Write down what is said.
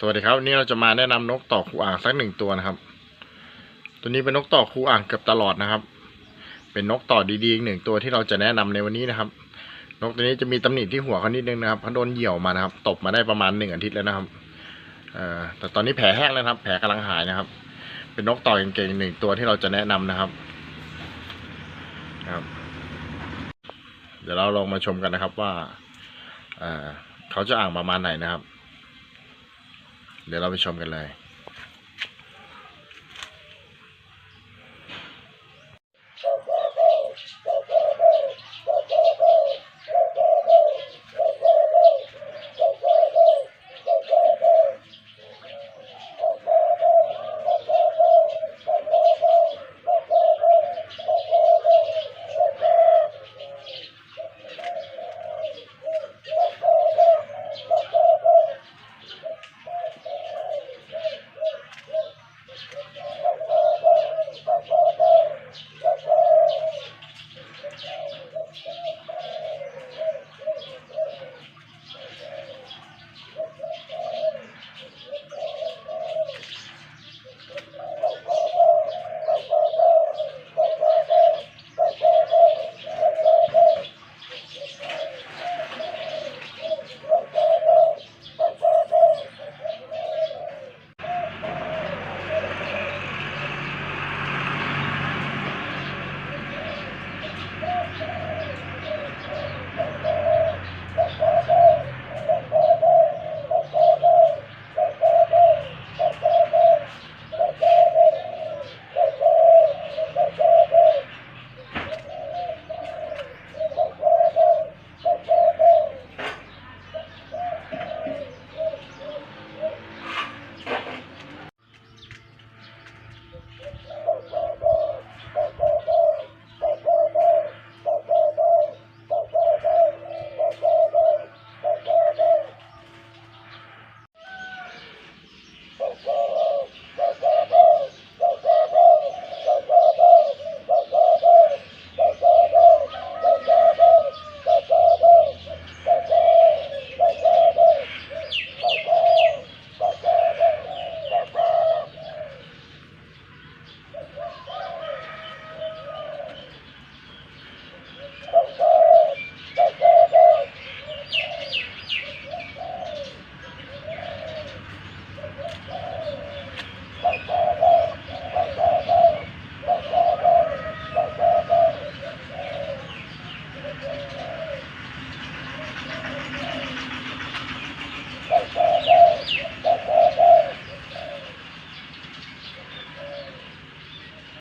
สวัสดีครับวันนี้เราจะมาแนะนำนกต่อคูอ่างสักหนึ่งตัวนะครับ ตัวนี้เป็นนกต่อคูอ่างเกือบตลอดนะครับ เป็นนกต่อดีๆอีกหนึ่งตัวที่เราจะแนะนำในวันนี้นะครับ นกตัวนี้จะมีตำหนิที่หัวเขานิดนึงนะครับเพราโดนเหี่ยวมานะครับ ตบมาได้ประมาณหนึ่งอาทิตย์แล้วนะครับเอ่อแต่ตอนนี้แผลแห้งแล้วครับ แผลกำลังหายนะครับ เป็นนกต่อเก่งๆหนึ่งตัวที่เราจะแนะนำนะครับครับ เดี๋ยวเราลองมาชมกันนะครับว่าเขาจะอ่างประมาณไหนนะครับ เดี๋ยวเราไปชมกันเลย